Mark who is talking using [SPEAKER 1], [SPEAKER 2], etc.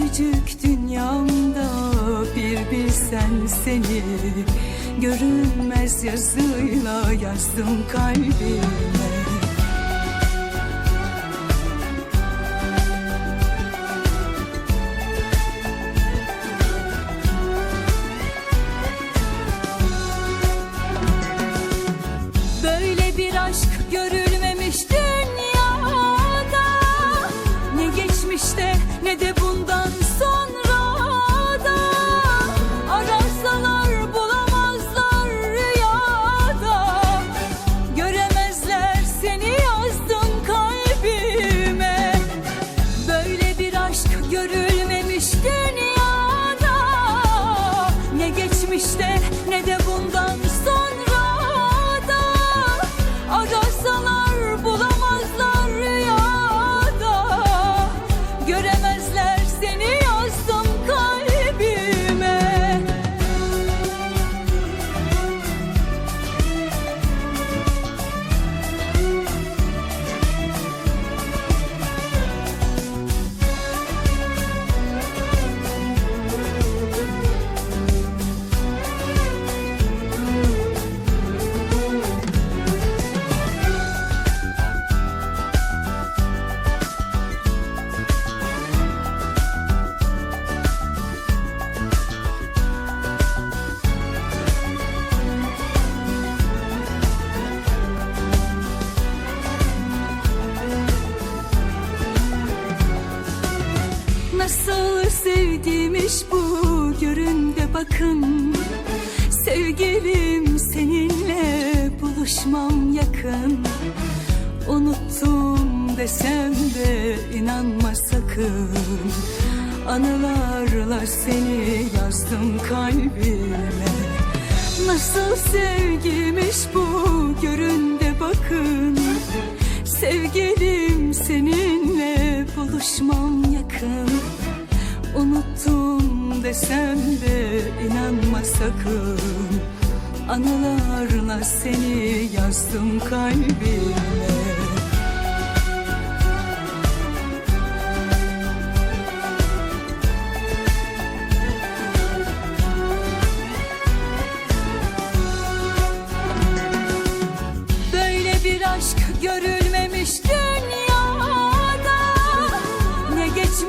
[SPEAKER 1] Küçücük dünyamda bir bilsen seni Görünmez yazıyla yazdım kalbime. Böyle bir aşk görülmemiş geçmişte ne de Nasıl sevdiğimiş bu? Görün de bakın. Sevgilim seninle buluşmam yakın. Unuttum desem de inanma sakın. Anılarla seni yazdım kalbime. Nasıl sevgiymiş bu? Görün de bakın. Sevgilim seninle buluşmam yakın Unuttum desem de inanma sakın. Anılarla seni yazdım kalbime